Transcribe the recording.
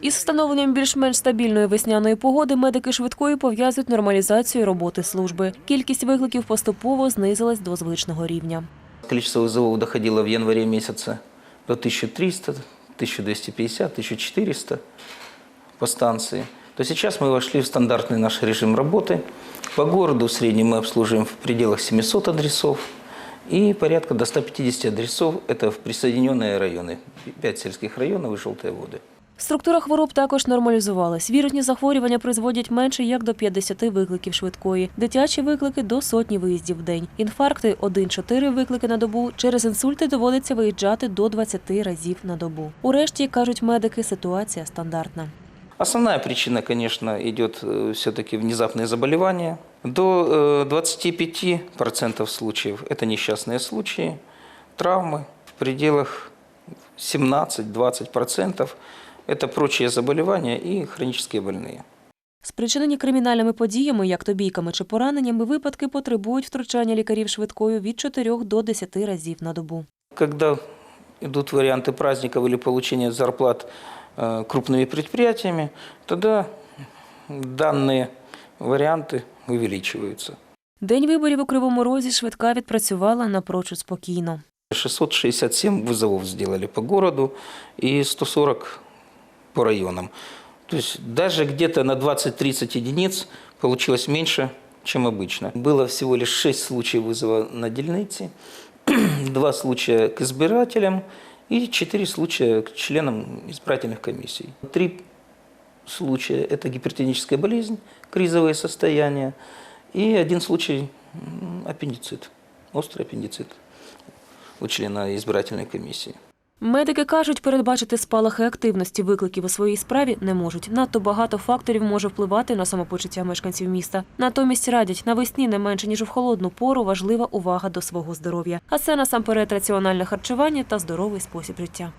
Із встановленням більш-менш стабільної весняної погоди медики швидкої пов'язують нормалізацію роботи служби. Кількість викликів поступово знизилась до звичного рівня. Количество вызовов доходило в январе месяце до 1300, 1250, 1400 по станции. То сейчас мы вошли в стандартный наш режим работы. По городу в среднем мы обслуживаем в пределах 700 адресов и порядка до 150 адресов – это в присоединенные районы, 5 сельских районов и желтые воды. Структура хвороб також нормалізувалась. Вірусні захворювання призводять менше як до 50 викликів швидкої, дитячі виклики до сотні виїздів в день. Інфаркти 1-4 виклики на добу. Через інсульти доводиться виїжджати до 20 разів на добу. Урешті кажуть медики, ситуація стандартна. Основная причина, конечно, идет все-таки внезапные заболевания. До э, 25% случаев – это несчастные случаи, травмы. В пределах 17-20% – это прочие заболевания и хронические больные. Спричинені кримінальними подіями, як то бійками чи пораненнями, випадки потребують втручання лікарів швидкою від 4 до 10 разів на добу. Когда идут варианты праздников или получения зарплат э, крупными предприятиями, тогда данные варианты увеличиваются. День виборів у Кривому Розі швидка відпрацювала напрочуд спокійно. 667 вызовов сделали по городу и 140 по районам. То есть даже где-то на 20-30 единиц получилось меньше, чем обычно. Было всего лишь 6 случаев вызова на дельнице, 2 случая к избирателям и 4 случая к членам избирательных комиссий. Три случая – это гипертоническая болезнь, кризовые состояния, и один случай аппендицит, острый аппендицит у члена избирательной комиссии. Медики кажуть, передбачити спалахи активності викликів у своїй справі не можуть. Надто багато факторів може впливати на самопочуття мешканців міста. Натомість радять, навесні не менше ніж в холодну пору важлива увага до свого здоров'я. А це насамперед раціональне харчування та здоровий спосіб життя.